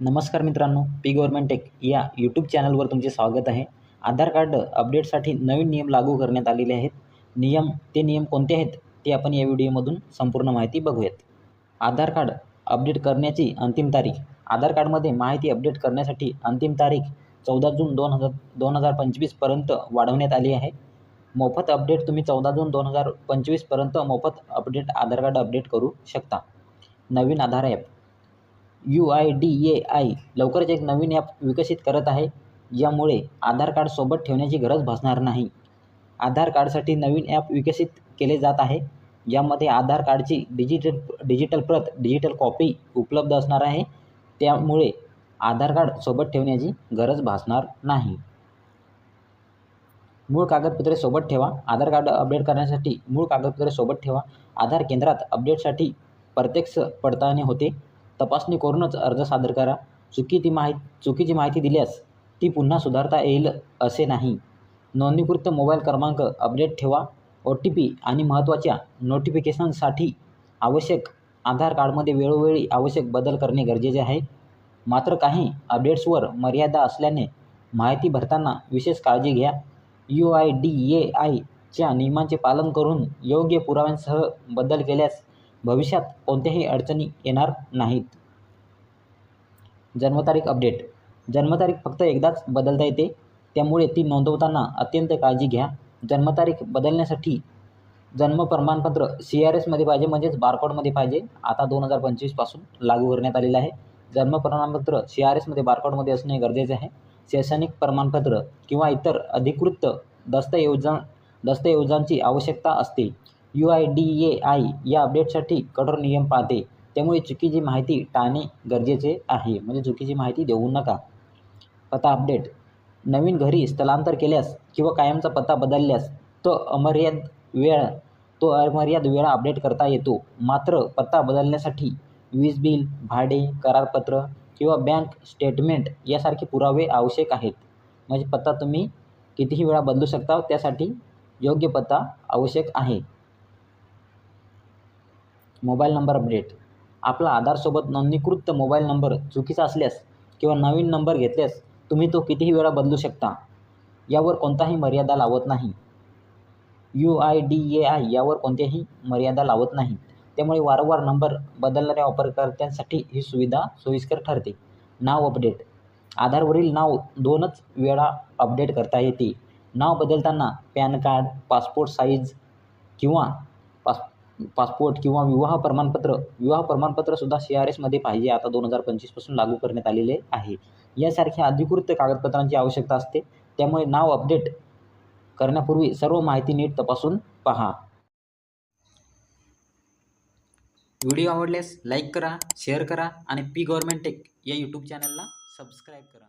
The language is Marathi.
नमस्कार मित्रांनो पी गव्हर्मेंट टेक या यूट्यूब चॅनलवर तुमचे स्वागत आहे. आधार कार्ड अपडेटसाठी नवीन नियम लागू करण्यात आलेले आहेत. नियम ते नियम कोणते आहेत ते आपण या व्हिडिओमधून संपूर्ण माहिती बघूयात. आधार कार्ड अपडेट करण्याची अंतिम तारीख. आधार कार्डमध्ये माहिती अपडेट करण्यासाठी अंतिम तारीख चौदा जून दोन हजार दोन हजार पंचवीसपर्यंत वाढवण्यात आली आहे. मोफत अपडेट तुम्ही चौदा जून दोन हजार पंचवीसपर्यंत मोफत अपडेट आधार कार्ड अपडेट करू शकता. नवीन Aadhaar app. U I D A I लवकरच एक नवीन ॲप विकसित करत आहे यामुळे आधार कार्ड सोबत ठेवण्याची गरज भासणार नाही. आधार कार्डसाठी नवीन ॲप विकसित केले जात आहे यामध्ये आधार कार्डची डिजिटल डिजिटल प्रत डिजिटल कॉपी उपलब्ध असणार आहे. त्यामुळे आधार कार्ड सोबत ठेवण्याची गरज भासणार नाही. मूळ कागदपत्रे सोबत ठेवा. आधार कार्ड अपडेट करण्यासाठी मूळ कागदपत्रे सोबत ठेवा. आधार केंद्रात अपडेटसाठी प्रत्यक्ष पडताळणी होते. तपासणी करूनच अर्ज सादर करा. चुकीची माहिती चुकीची माहिती दिल्यास ती पुन्हा सुधारता येईल असे नाही. नोंदणीकृत मोबाईल क्रमांक अपडेट ठेवा. ओ टी पी आणि महत्त्वाच्या नोटिफिकेशनसाठी आवश्यक आधार कार्डमध्ये वेळोवेळी आवश्यक बदल करणे गरजेचे आहे. मात्र काही अपडेट्सवर मर्यादा असल्याने माहिती भरताना विशेष काळजी घ्या. यू आय डी ए आयच्या नियमांचे पालन करून योग्य पुराव्यांसह बदल केल्यास भविष्यात कोणत्याही अडचणी येणार नाहीत. जन्मतारीख अपडेट. जन्मतारीख फक्त एकदाच बदलता येते. त्यामुळे ती नोंदवताना अत्यंत काळजी घ्या. जन्मतारीख बदलण्यासाठी जन्म प्रमाणपत्र सी आर एसमध्ये पाहिजे म्हणजेच बारकोडमध्ये पाहिजे. आता दोन हजार पंचवीसपासून लागू करण्यात आलेलं आहे. जन्म प्रमाणपत्र सी आर एसमध्ये बारकोडमध्ये असणे गरजेचे आहे. शैक्षणिक प्रमाणपत्र किंवा इतर अधिकृत दस्तऐवजां दस्तऐवजांची आवश्यकता असते. U I D A I या अपडेटसाठी कठोर नियम पाळते. त्यामुळे चुकीची माहिती टाळणे गरजेचे आहे. म्हणजे चुकीची माहिती देऊ नका. पत्ता अपडेट. नवीन घरी स्थलांतर केल्यास किंवा कायमचा पत्ता बदलल्यास तो अमर्याद वेळ तो अमर्याद वेळा अपडेट करता येतो. मात्र पत्ता बदलण्यासाठी वीज बिल भाडे करारपत्र किंवा बँक स्टेटमेंट यासारखे पुरावे आवश्यक आहेत. म्हणजे पत्ता तुम्ही कितीही वेळा बदलू शकता त्यासाठी योग्य पत्ता आवश्यक आहे. Mobile number update. आपला आधारसोबत नोंदणीकृत मोबाईल नंबर चुकीचा असल्यास किंवा नवीन नंबर घेतल्यास तुम्ही तो कितीही वेळा बदलू शकता. यावर कोणताही मर्यादा लावत नाही. U I D A I यावर कोणत्याही मर्यादा लावत नाही. त्यामुळे वारंवार नंबर बदलणाऱ्या वापरकर्त्यांसाठी ही सुविधा सोयीस्कर ठरते. नाव अपडेट. आधारवरील नाव दोनच वेळा अपडेट करता येते. नाव बदलताना पॅन कार्ड पासपोर्ट साईज किंवा पास पासपोर्ट किंवा विवाह प्रमाणपत्र विवाह प्रमाणपत्रसुद्धा सी आर एसमध्ये पाहिजे आता दोन हजार पंचवीसपासून लागू करण्यात आलेले आहे. यासारख्या अधिकृत कागदपत्रांची आवश्यकता असते. त्यामुळे नाव अपडेट करण्यापूर्वी सर्व माहिती नीट तपासून पहा. व्हिडिओ आवडल्यास लाईक करा शेअर करा आणि पी गव्हर्मेंट टेक या यूट्यूब चॅनलला सबस्क्राईब करा.